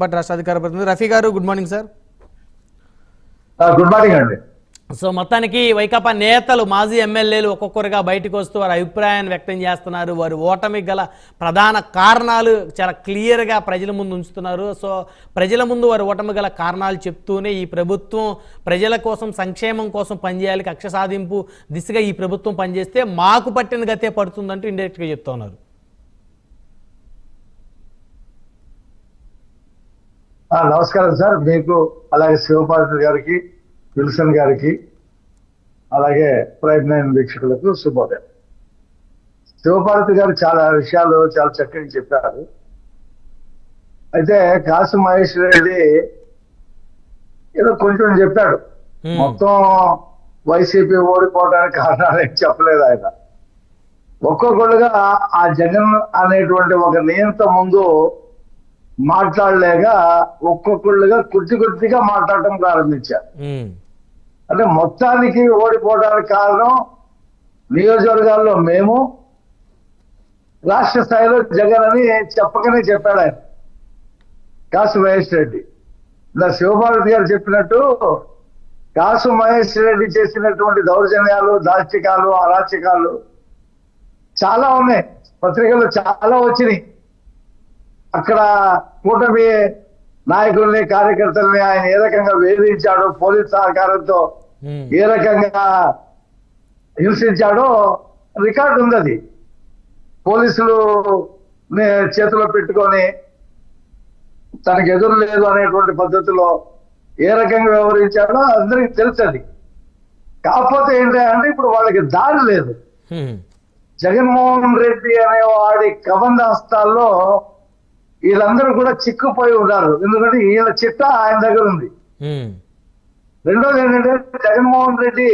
Party రాష్ట్ర అధికార ప్రతినిధి Rafi garu good morning sir good morning అండి. సో మొత్తానికి వైకాపా నేతలు మాజీ ఎమ్మెల్యేలు ఒక్కొక్కరుగా బయటకు వస్తూ వారి అభిప్రాయాన్ని వ్యక్తం చేస్తున్నారు. వారి ఓటమికి గల ప్రధాన కారణాలు చాలా క్లియర్గా ప్రజల ముందు ఉంచుతున్నారు. సో ప్రజల ముందు వారి ఓటమి గల కారణాలు చెప్తూనే ఈ ప్రభుత్వం ప్రజల కోసం సంక్షేమం కోసం పనిచేయాలి కక్ష సాధింపు దిశగా ఈ ప్రభుత్వం పనిచేస్తే మాకు పట్టిన గతే పడుతుందంటూ ఇండైరెక్ట్గా చెప్తున్నారు నమస్కారం సార్. మీకు అలాగే శివపార్వతి గారికి విల్సన్ గారికి అలాగే ప్రైమ్ నైన్ వీక్షకులకు శుభోదయం. శివపార్వతి గారు చాలా విషయాలు చాలా చక్కగా చెప్పారు. అయితే కాసు మహేష్ రెడ్డి ఏదో కొంచెం చెప్పాడు. మొత్తం వైసీపీ ఓడిపోవడానికి కారణాలు ఏం చెప్పలేదు ఆయన. ఒక్కొక్కళ్ళుగా ఆ జగన్ అనేటువంటి ఒక నియంత ముందు మాట్లాడలేక ఒక్కొక్కళ్ళుగా కొద్ది కొద్దిగా మాట్లాడటం ప్రారంభించారు అంటే మొత్తానికి ఓడిపోవడానికి కారణం నియోజకవర్గాల్లో మేము రాష్ట్ర స్థాయిలో జగన్ అని చెప్పకనే చెప్పాడు ఆయన. కాసు మహేష్ రెడ్డి. ఇలా శివభారతి గారు చెప్పినట్టు కాసు మహేష్ రెడ్డి చేసినటువంటి దౌర్జన్యాలు దాష్టికాలు అరాచకాలు చాలా ఉన్నాయి. పత్రికల్లో చాలా వచ్చినాయి. అక్కడ కూటమి నాయకుల్ని కార్యకర్తల్ని ఆయన ఏ రకంగా వేధించాడో పోలీస్ సహకారంతో ఏ రకంగా హింసించాడో రికార్డు ఉంది అది. పోలీసులు చేతిలో పెట్టుకొని తనకు ఎదురు లేదు అనేటువంటి పద్ధతిలో ఏ రకంగా వ్యవహరించాడో అందరికి తెలుసు అది. కాకపోతే ఏంటంటే ఇప్పుడు వాళ్ళకి దారి లేదు. జగన్మోహన్ రెడ్డి అనే వాడి కబంధ హస్తాల్లో వీళ్ళందరూ కూడా చిక్కుపోయి ఉన్నారు. ఎందుకంటే ఈయన చిట్ట ఆయన దగ్గర ఉంది. రెండోది ఏంటంటే జగన్మోహన్ రెడ్డి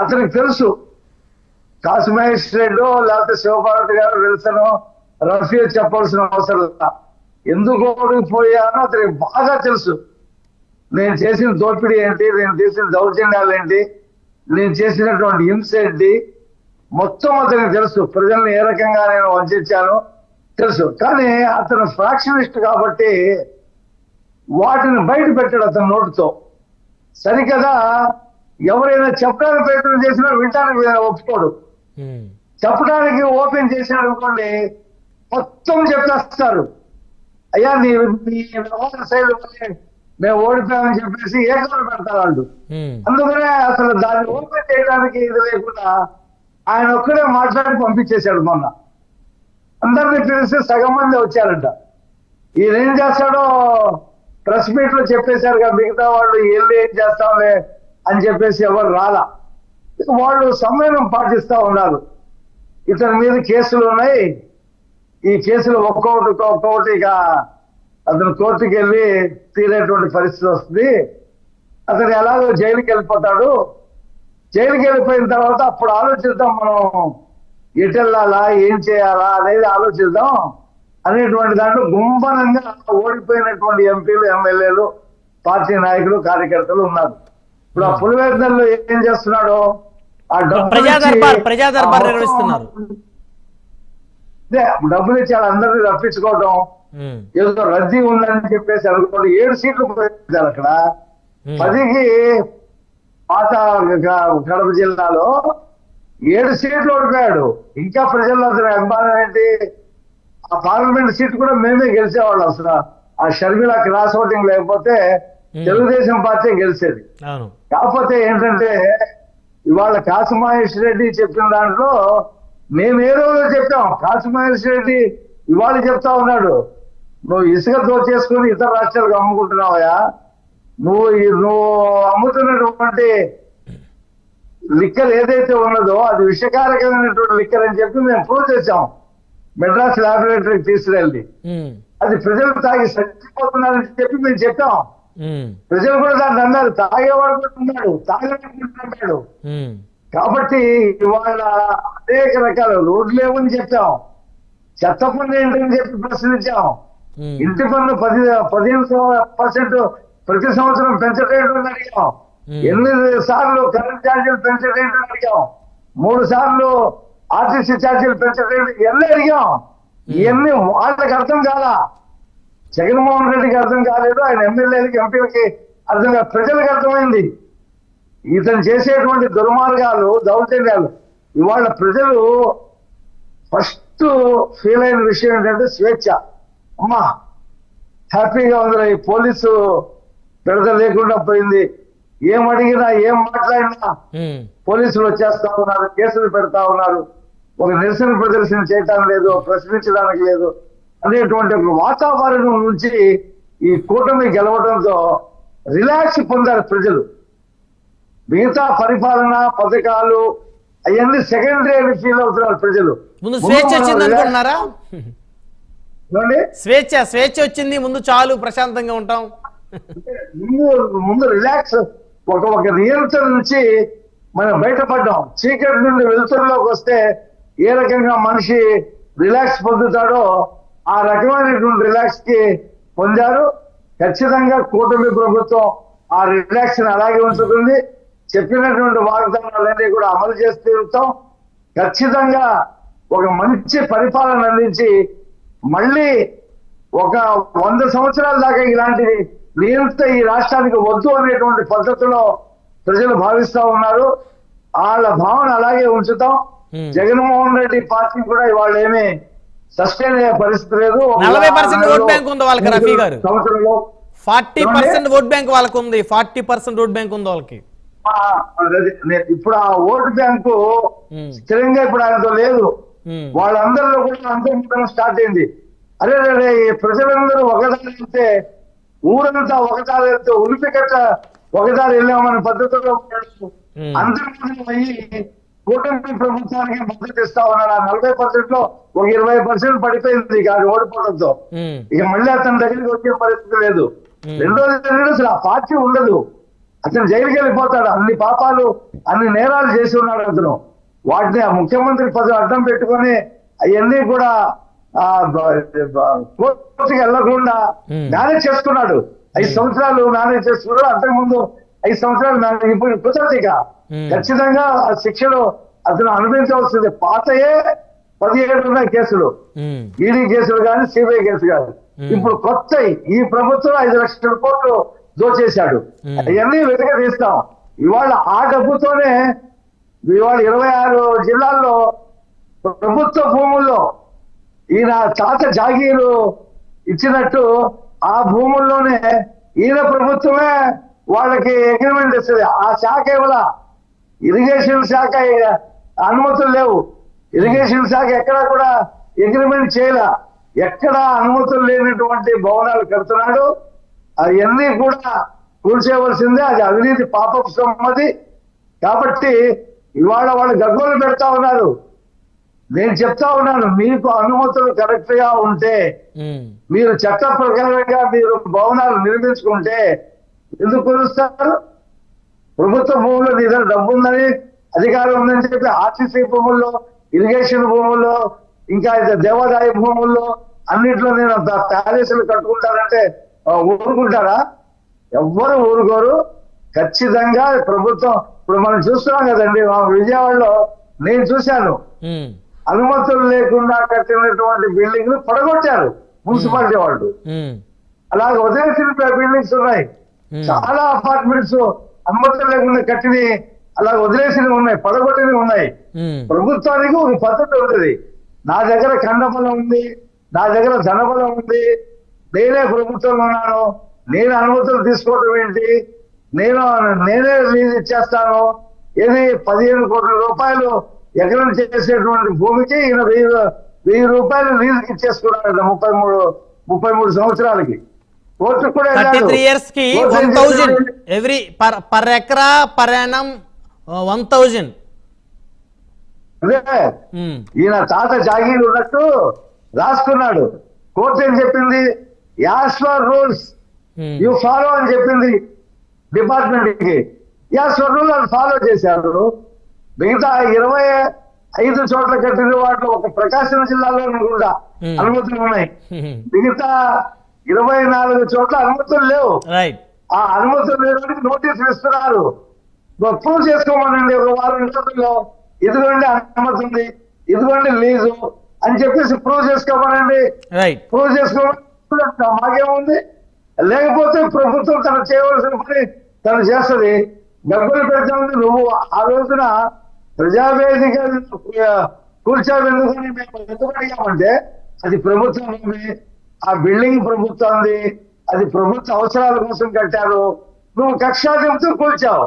అతనికి తెలుసు. కాసు మహేష్ రెడ్డి లేకపోతే శివభారతి గారు తెలుసనో రఫీ చెప్పాల్సిన అవసరం లేదు ఎందుకు ఓడిపోయానో అతనికి బాగా తెలుసు. నేను చేసిన దోపిడీ ఏంటి? నేను చేసిన దౌర్జన్యాలు ఏంటి? నేను చేసినటువంటి హింస ఏంటి? మొత్తం అతనికి తెలుసు. ప్రజల్ని ఏ రకంగా నేను వంచాను? తెలుసు. కానీ అతను ఫ్రాక్షనిస్ట్ కాబట్టి వాటిని బయట పెట్టాడు అతని నోటితో. సరికదా ఎవరైనా చెప్పడానికి ప్రయత్నం చేసినా వినడానికి ఒప్పుకోడు. చెప్పడానికి ఓపెన్ చేసినాడు అనుకోండి మొత్తం చెప్పేస్తారు. అయ్యా నీ వ్యవహార శైలి మేము ఓడిపోయామని చెప్పేసి ఏకలు పెడతారు వాళ్ళు. అందుకనే అసలు దాన్ని ఓపెన్ చేయడానికి ఇది లేకుండా ఆయన ఒక్కడే మాట్లాడి పంపించేశాడు మొన్న. అందరినీ పిలిస్తే సగం మంది వచ్చారంట. ఈయన ఏం చేస్తాడో ప్రెస్ మీట్లో చెప్పేశారు మిగతా వాళ్ళు వెళ్ళి ఏం చేస్తాంలే అని చెప్పేసి ఎవరు రాలా. వాళ్ళు సమయం పాటిస్తూ ఉన్నారు. ఇతని మీద కేసులు ఉన్నాయి. ఈ కేసులు ఒక్కొక్కటి ఒక్కొక్కటి ఇక అతను కోర్టుకి వెళ్ళి తీరేటువంటి పరిస్థితి వస్తుంది. అతను ఎలాగో జైలుకి వెళ్ళిపోతాడు. జైలుకి వెళ్ళిపోయిన తర్వాత అప్పుడు ఆలోచిద్దాం మనం ఎటు వెళ్ళాలా ఏం చేయాలా అనేది ఆలోచిద్దాం. అనేటువంటి దాంట్లో గుంభనంగా ఓడిపోయినటువంటి ఎంపీలు ఎమ్మెల్యేలు పార్టీ నాయకులు కార్యకర్తలు ఉన్నారు. ఇప్పుడు ఆ పులివేందల్లో ఏం చేస్తున్నాడు? ఆ డబ్బులు ఇచ్చి డబ్బులు వాళ్ళందరినీ రప్పించుకోవడం ఉమ్, ఏదో రద్దీ ఉందని చెప్పేసి అనుకోండి ఏడు సీట్లు పోయింది అక్కడ. పదికి పాత కడప జిల్లాలో ఏడు సీట్లు ఓడిపోయాడు. ఇంకా ప్రజల్లో అతను అభిమానం ఏంటి? ఆ పార్లమెంట్ సీట్ కూడా మేమే గెలిచేవాళ్ళం అసలు. ఆ షర్మిల క్రాస్ ఓటింగ్ లేకపోతే. తెలుగుదేశం పార్టీ గెలిచేది. కాకపోతే ఏంటంటే ఇవాళ కాసు మహేష్ రెడ్డి చెప్పిన దాంట్లో మేము ఏ రోజు చెప్పాం కాసు మహేష్ రెడ్డి ఇవాళ చెప్తా ఉన్నాడు. నువ్వు ఇసుక దోచేసుకుని ఇతర రాష్ట్రాలకు అమ్ముకుంటున్నావా నువ్వు నువ్వు అమ్ముతున్నటువంటి లిక్కర్ ఏదైతే ఉన్నదో అది విషకారకమైనటువంటి లిక్కర్ అని చెప్పి మేము ప్రూవ్ చేసాం మెడ్రాస్ ల్యాబొరేటరీకి తీసుకెళ్ళి అది ప్రజలు తాగి చచ్చిపోతున్నారని చెప్పి మేము చెప్పాం. ప్రజలు కూడా దాన్ని అన్నారు. తాగేవాడు కూడా ఉన్నాడు. ఉమ్, కాబట్టి ఇవాళ అనేక రకాల రోడ్లు లేవని చెప్పాం. చెత్త పన్ను ఏంటని చెప్పి ప్రశ్నించాం. ఇంటి పన్ను పది పదిహేను పర్సెంట్ ప్రతి సంవత్సరం పెంచలేదని అడిగాం. ఎనిమిది సార్లు కరెంట్ ఛార్జీలు పెంచలేదని అడిగాం. మూడు సార్లు ఆర్టీసీ ఛార్జీలు పెంచలేదు ఇవన్నీ అడిగాం. ఇవన్నీ వాళ్ళకి అర్థం కాలా? జగన్మోహన్ రెడ్డికి అర్థం కాలేదు ఆయన ఎమ్మెల్యేలకి ఎంపీలకి అర్థం కాదు ప్రజలకు అర్థమైంది. ఇతను చేసేటువంటి దుర్మార్గాలు దౌర్జన్యాలు ఇవాళ ప్రజలు ఫస్ట్ ఫీల్ అయిన విషయం ఏంటంటే స్వేచ్ఛ. అమ్మా హ్యాపీగా ఉంది ఈ పోలీసు పెడత లేకుండా పోయింది. ఏం అడిగినా ఏం మాట్లాడినా పోలీసులు వచ్చేస్తా ఉన్నారు కేసులు పెడతా ఉన్నారు. ఒక నిరసన ప్రదర్శన చేయటం లేదు ప్రశ్నించడానికి లేదు. అనేటువంటి ఒక వాతావరణం నుంచి ఈ కూటమి గెలవడంతో రిలాక్స్ పొందారు ప్రజలు. మిగతా పరిపాలన పథకాలు అవన్నీ సెకండరీ అని ఫీల్ అవుతున్నారు ప్రజలు? స్వేచ్ఛ స్వేచ్ఛ వచ్చింది ముందు చాలు ప్రశాంతంగా ఉంటాం. ముందు ముందు రిలాక్స్ ఒక ఒక నియంత్రణ నుంచి మనం బయటపడ్డాం. చీకటి నుండి వెలుతురులోకి వస్తే ఏ రకంగా మనిషి రిలాక్స్ పొందుతాడో ఆ రకమైనటువంటి రిలాక్స్కి పొందారు. ఖచ్చితంగా కూటమి ప్రభుత్వం ఆ రిలాక్స్ అలాగే ఉంచుతుంది. చెప్పినటువంటి వాగ్దానాలన్నీ కూడా అమలు చేస్తూ తీరుతాం ఖచ్చితంగా ఒక మంచి పరిపాలన అందించి మళ్ళీ ఒక వంద సంవత్సరాల దాకా ఇలాంటిది నియంత్ర ఈ రాష్ట్రానికి వద్దు అనేటువంటి పద్ధతిలో ప్రజలు భావిస్తా ఉన్నారు. వాళ్ళ భావన అలాగే ఉంచుతాం. జగన్మోహన్ రెడ్డి పార్టీ కూడా ఇవాళ ఏమీ సస్టైన్ అయ్యే పరిస్థితి లేదు. ఒక 40% ఓట్ బ్యాంక్ ఉంది వాళ్ళకి, రఫీ గారు. సంవత్సరంలో. ఫార్టీ పర్సెంట్ ఓట్ బ్యాంక్ వాళ్ళకు ఉంది. ఫార్టీ పర్సెంట్ ఓట్ బ్యాంక్ ఉంది వాళ్ళకి? ఇప్పుడు ఆ ఓటు బ్యాంకు స్థిరంగా ఇప్పుడు ఆయనతో లేదు. వాళ్ళందరిలో కూడా అంతర్ముఖం స్టార్ట్ అయింది. అరే రే, ప్రజలందరూ వెళ్తే ఊరంతా ఒకదారి వెళ్తే ఉలిపికట్ట ఒకదారి వెళ్ళామనే పద్ధతిలో. అంతర్ముఖం అయ్యి కూటమి ప్రభుత్వానికి మద్దతు ఇస్తా ఉన్నారు. ఆ నలభై పర్సెంట్లో ఒక ఇరవై పర్సెంట్ పడిపోయింది ఇక అది ఓడిపోవడంతో. ఇక మళ్ళీ అతని దగ్గరికి వచ్చే పరిస్థితి లేదు. రెండోది అసలు ఆ పార్టీ ఉండదు. అతను జైలుకి వెళ్ళిపోతాడు. అన్ని పాపాలు అన్ని నేరాలు చేసి ఉన్నాడు అతను. వాటిని ఆ ముఖ్యమంత్రి పదవి అడ్డం పెట్టుకొని అవన్నీ కూడా కోర్టుకి వెళ్ళకుండా. మేనేజ్ చేసుకున్నాడు ఐదు సంవత్సరాలు మేనేజ్ చేసుకున్నాడు అంతకుముందు ఐదు సంవత్సరాలు మేనేజ్ ఇప్పుడు కుదరదు ఇక. ఖచ్చితంగా ఆ శిక్షలు అతను అనుభవించవలసింది పాతయే పదిహేడు ఉన్నాయి కేసులు. ఈడీ కేసులు కానీ సిబిఐ కేసు కానీ. ఇప్పుడు కొత్త ఈ ప్రభుత్వం ఐదు లక్షల కోట్లు దోచేశాడు. అవన్నీ వెతక తీస్తాం. ఇవాళ ఆ డబ్బుతోనే ఇవాళ ఇరవై ఆరు జిల్లాల్లో ప్రభుత్వ భూముల్లో ఈయన తాత జాగీరు ఇచ్చినట్టు ఆ భూముల్లోనే ఈయన ప్రభుత్వమే వాళ్ళకి అగ్రిమెంట్ ఇస్తుంది ఆ శాఖ ఇవ్వాల ఇరిగేషన్ శాఖ అనుమతులు లేవు. ఇరిగేషన్ శాఖ ఎక్కడా కూడా అగ్రిమెంట్ చేయలే. ఎక్కడా అనుమతులు లేనటువంటి భవనాలు కడుతున్నాడు. అవన్నీ కూడా కూల్చేయవలసిందే. అది అవినీతి పాపపు సమ్మతి. కాబట్టి ఇవాళ వాళ్ళు గగ్గోలు పెడతా ఉన్నారు. నేను చెప్తా ఉన్నాను మీకు అనుమతులు కరెక్ట్గా ఉంటే మీరు చట్ట ప్రకారంగా మీరు భవనాలు నిర్మించుకుంటే ఎందుకు కొలుస్తారు? ప్రభుత్వ భూముల్లో నీ దగ్గర డబ్బు ఉందని అధికారం ఉందని చెప్పి ఆర్టీసీ భూముల్లో ఇరిగేషన్ భూముల్లో ఇంకా దేవాదాయ భూముల్లో అన్నిట్లో నేను ప్యాలెస్లు కట్టుకుంటానంటే ఊరుకుంటారా? ఎవ్వరు ఊరుకోరు. ఖచ్చితంగా ప్రభుత్వం ఇప్పుడు మనం చూస్తున్నాం కదండి మా విజయవాడలో నేను చూశాను. అనుమతులు లేకుండా కట్టినటువంటి బిల్డింగ్లు పడగొట్టారు మున్సిపాలిటీ వాళ్ళు. అలాగే వదిలేసిన బిల్డింగ్స్ ఉన్నాయి. చాలా అపార్ట్మెంట్స్ అనుమతులు లేకుండా కట్టినవి అలా వదిలేసినవి ఉన్నాయి పడగొట్టినవి ఉన్నాయి. ప్రభుత్వానికి ఒక పద్ధతి ఉంటుంది. నా దగ్గర ఖండబలం ఉంది నా దగ్గర ధనబలం ఉంది నేనే ప్రభుత్వంలో ఉన్నాను నేను అనుమతులు తీసుకోవడం ఏంటి నేను నేనే రిలీజ్ ఇచ్చేస్తాను ఏది పదిహేను కోట్ల రూపాయలు ఎకరం చేసేటువంటి భూమికి ఈయన వెయ్యి వెయ్యి రూపాయలు లీజుకి ఇచ్చేసుకున్నాడు ముప్పై మూడు ముప్పై మూడు సంవత్సరాలకి. కోర్టుకు కూడా ఇయర్స్కి court one thousand? Every per per ఎకరా పర్ యానం వన్ థౌజండ్ అదే. ఈయన తాత జాగీర్ ఉన్నట్టు రాసుకున్నాడు. కోర్టు ఏం చెప్పింది? As per rules you follow అని చెప్పింది డిపార్ట్మెంట్కి యాజ్ ఫర్ రూల్ అని ఫాలో చేశారు. మిగతా ఇరవై ఐదు చోట్ల కట్టిన వాటిలో ఒక ప్రకాశం జిల్లాలో కూడా Hmm. అనుమతులు ఉన్నాయి. మిగతా ఇరవై నాలుగు చోట్ల అనుమతులు లేవు. ఆ అనుమతులు లేడానికి నోటీసులు ఇస్తున్నారు. ప్రూవ్ చేసుకోమనండి ఒక వారం రోజుల్లో ఇదిగోండి అనుమతి ఉంది. ఇదిగోండి లీజు అని చెప్పేసి ప్రూవ్ చేసుకోమనండి. ప్రూవ్ చేసుకో మాకేముంది? లేకపోతే ప్రభుత్వం తను చేయవలసిన పని తను చేస్తుంది. డబ్బులు పెడుతుంది నువ్వు ఆ రోజున ప్రజావేదిక కూర్చోబెందుకని మేము ఎందుకు అడిగామంటే అది ప్రభుత్వం ఆ బిల్డింగ్ ప్రభుత్వంది అది ప్రభుత్వ అవసరాల కోసం కట్టారు నువ్వు కక్షా చెబుతూ కూర్చావు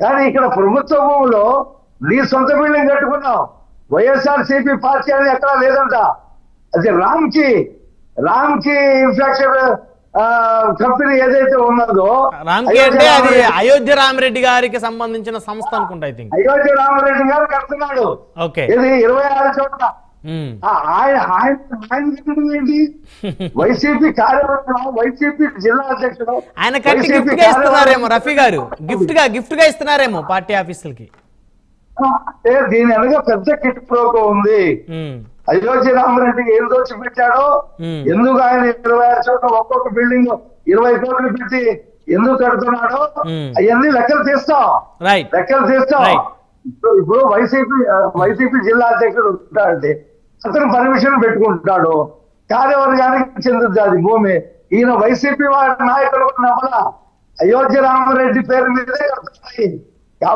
కానీ ఇక్కడ ప్రభుత్వ భూమిలో నీ సొంత బిల్డింగ్ కట్టుకున్నావు. వైఎస్ఆర్ సిపి పార్టీ అనేది ఎక్కడా లేదంట. అది రామ్కి రామ్కి ఇన్ఫ్రాస్ట్రక్చర్ కంపెనీ ఏదైతే ఉన్నదో అంటే అది అయోధ్య రామరెడ్డి గారికి సంబంధించిన సంస్థ అనుకుంటా ఐ థింక్ అయోధ్య రామరెడ్డి గారు కడుతున్నాడు. ఓకే. ఇది ఇరవై ఆరు చోట్ల. ఉమ్. ఆ, ఆయన ఆయన ఆయన కట్టడం ఏంటి? వైసీపీ కార్యవర్గం వైసీపీ జిల్లా అధ్యక్షుడు ఆయన కట్టి గిఫ్ట్గా ఇస్తున్నారేమో రఫీ గారు. గిఫ్ట్గా గిఫ్ట్గా ఇస్తున్నారేమో పార్టీ ఆఫీసులకి. దీని వెనక పెద్ద కిట్ ప్రోకో ఉంది. అయోధ్య రామరెడ్డికి ఏం దోచి పెట్టాడో. ఎందుకు ఆయన ఇరవై ఆరు చోట్ల ఒక్కొక్క బిల్డింగ్ ఇరవై కోట్లు పెట్టి ఎందుకు కడుతున్నాడో. అవన్నీ లెక్కలు తీస్తాం. లెక్కలు తీస్తాం. ఇప్పుడు- వైసీపీ వైసీపీ జిల్లా అధ్యక్షుడు ఉంటాడంటే అతను పర్మిషన్ పెట్టుకుంటాడు. కార్యవర్గానికి చెందుతుంది అది భూమి. ఈయన వైసీపీ వారి నాయకులు నమ్మలా. అయోధ్య రామరెడ్డి పేరు మీదే కడుతున్నాయి.